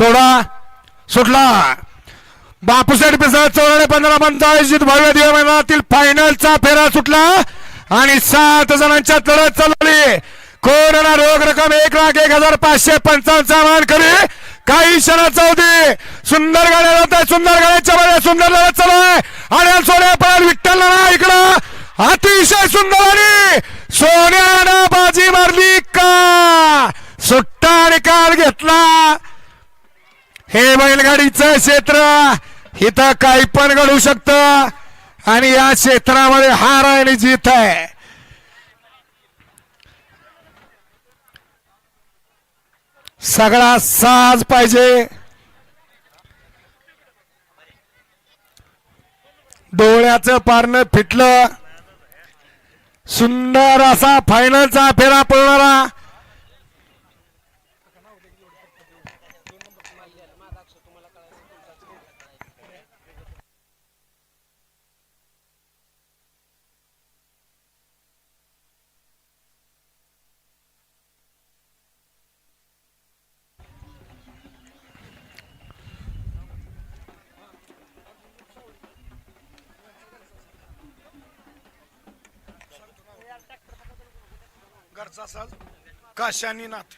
सोडा सुटला. बापूसाहेब पिसा चौराडे पंधरा पंचाळीस भव्य दिव्य मैदानातील फायनलचा फेरा सुटला आणि सात जणांच्या लढत चालवली कोरोना रोख रक्कम एक लाख एक हजार पाचशे पंचावन्नचा मान करी काही क्षणाचा होती सुंदर गाड्या जात आहे सुंदर गाड्याच्या मध्ये सुंदर लढत चालू आहे. आणि सोन्या पण विठ्ठल ना इकडं. अतिशय सुंदर आणि सोन्यानं बाजी मारली का? सुट्टा निकाल घेतला. हे बैलगाडीचं क्षेत्र इथं काही पण घडू शकत. आणि या क्षेत्रामध्ये हार आणि जीत आहे. सगळा साज पाहिजे. डोळ्याचं पारणं फिटलं. सुंदर असा फायनलचा फेरा पळणारा घरचा साज काशानी नाथ.